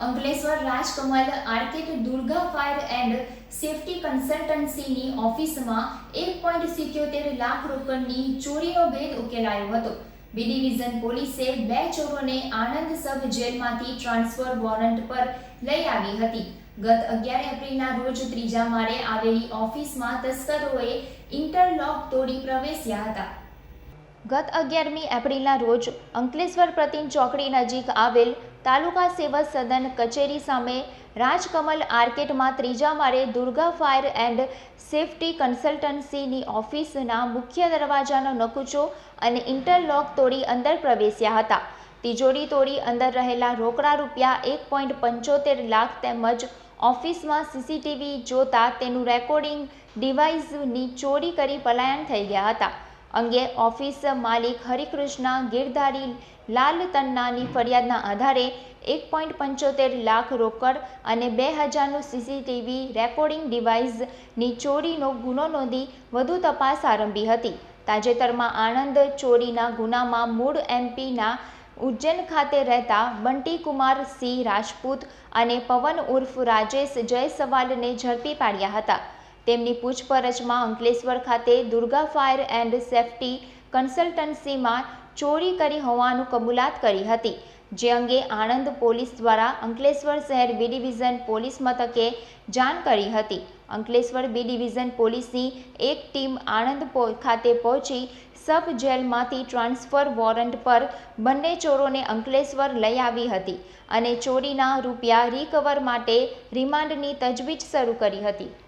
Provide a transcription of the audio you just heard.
Ankleshwar Rajkamal, arcade, Durga fire and safety કન્સલ્ટન્સીની ઓફિસમાં એક point સિત્યોતેર લાખ રોકડની ચોરીનો ભેદ ઉકેલાયો હતો. બી ડિવિઝન પોલીસે બે ચોરોને આણંદ સબ જેલમાંથી ટ્રાન્સફર વોરંટ પર લઈ આવી હતી. ગત અગિયાર એપ્રિલના રોજ ત્રીજા માળે આવેલી ઓફિસમાં તસ્કરોએ ઇન્ટરલોક તોડી પ્રવેશ્યા હતા. ગત અગિયારમી એપ્રિલના રોજ અંકલેશ્વર પ્રતિમ ચોકડી નજીક આવેલ તાલુકા સેવા સદન કચેરી સામે રાજકમલ આર્કેટમાં ત્રીજા માળે દુર્ગા ફાયર એન્ડ સેફટી કન્સલ્ટન્સીની ઓફિસના મુખ્ય દરવાજાનો નકુચો અને ઇન્ટરલોક તોડી અંદર પ્રવેશ્યા હતા. તિજોરી તોડી અંદર રહેલા રોકડા રૂપિયા એક પોઈન્ટ પંચોતેર લાખ તેમજ ઓફિસમાં સીસીટીવી જોતા તેનું રેકોર્ડિંગ ડિવાઇસની ચોરી કરી પલાયન થઈ ગયા હતા. અંગે ઓફિસ માલિક હરિકૃષ્ણ ગિરધારી લાલ તન્નાની ફરિયાદના આધારે એક પોઈન્ટ પંચોતેર લાખ રોકડ અને બે હજારનું સીસીટીવી રેકોર્ડિંગ ડિવાઇસની ચોરીનો ગુનો નોંધી વધુ તપાસ આરંભી હતી. તાજેતરમાં આણંદ ચોરીના ગુનામાં મૂળ એમપીના ઉજ્જૈન ખાતે રહેતા બંટીકુમાર સિંહ રાજપૂત અને પવન ઉર્ફ રાજેશ જયસવાલને ઝડપી પાડ્યા હતા. તેમની પૂછપરછમાં અંકલેશ્વર ખાતે દુર્ગા ફાયર એન્ડ સેફટી કન્સલ્ટન્સીમાં ચોરી કરી હોવાનું કબૂલાત કરી હતી, જે અંગે આણંદ પોલીસ દ્વારા અંકલેશ્વર શહેર બી ડિવિઝન પોલીસ મથકે જાણ કરી હતી. અંકલેશ્વર બી ડિવિઝન પોલીસની એક ટીમ આણંદ ખાતે પહોંચી સબ જેલમાંથી ટ્રાન્સફર વોરંટ પર બંને ચોરોને અંકલેશ્વર લઈ આવી હતી અને ચોરીના રૂપિયા રિકવર માટે રિમાન્ડની તજવીજ શરૂ કરી હતી.